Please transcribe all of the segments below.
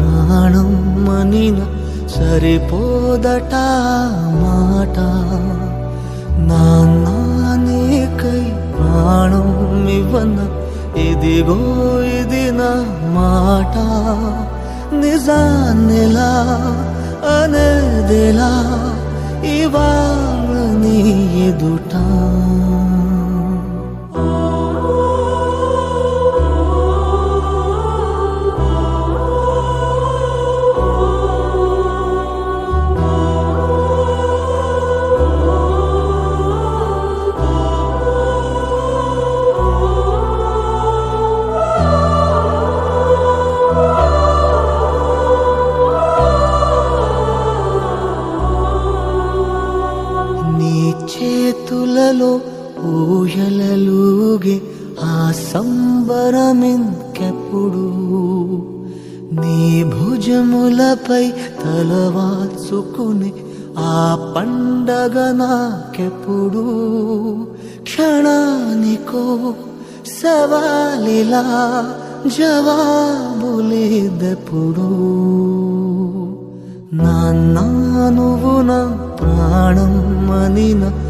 ప్రాణం మనిన సరిపోదట మాట. నాన్న ప్రాణం ఇవ్వన ఇదిగో ఇది నా మాట. నిజాన్నిలా అనేదిలా ఇవాళ నీ ఎదుటా. చేతులలో ఊయలలుగే ఆ సంబరమింకెప్పుడు? నీ భుజములపై తలవాచుకుని ఆ పండగ నాకెప్పుడు? క్షణానికో సవాలిలా జవాబులేదెప్పుడు? నాన్న నువ్వు నా ప్రాణం మనిన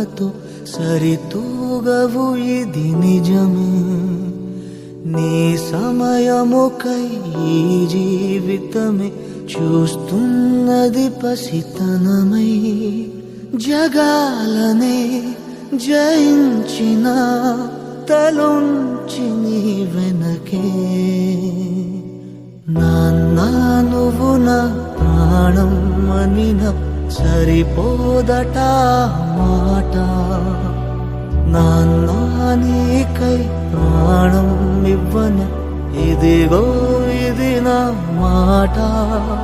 నీలాలనతో సరితూగవు ఇది నిజమే. నీ సమయముకై ఈ జీవితమే చూస్తున్నది పసితనమై. జగాలనే జయించిన తలుంచి నీ వెనకే. నాన్న నువ్వు నా ప్రాణం మనిన సరిపోదట మాట. నాన్న నీకై ప్రాణం ఇవ్వన. ఇదిగో ఇది నా మాట.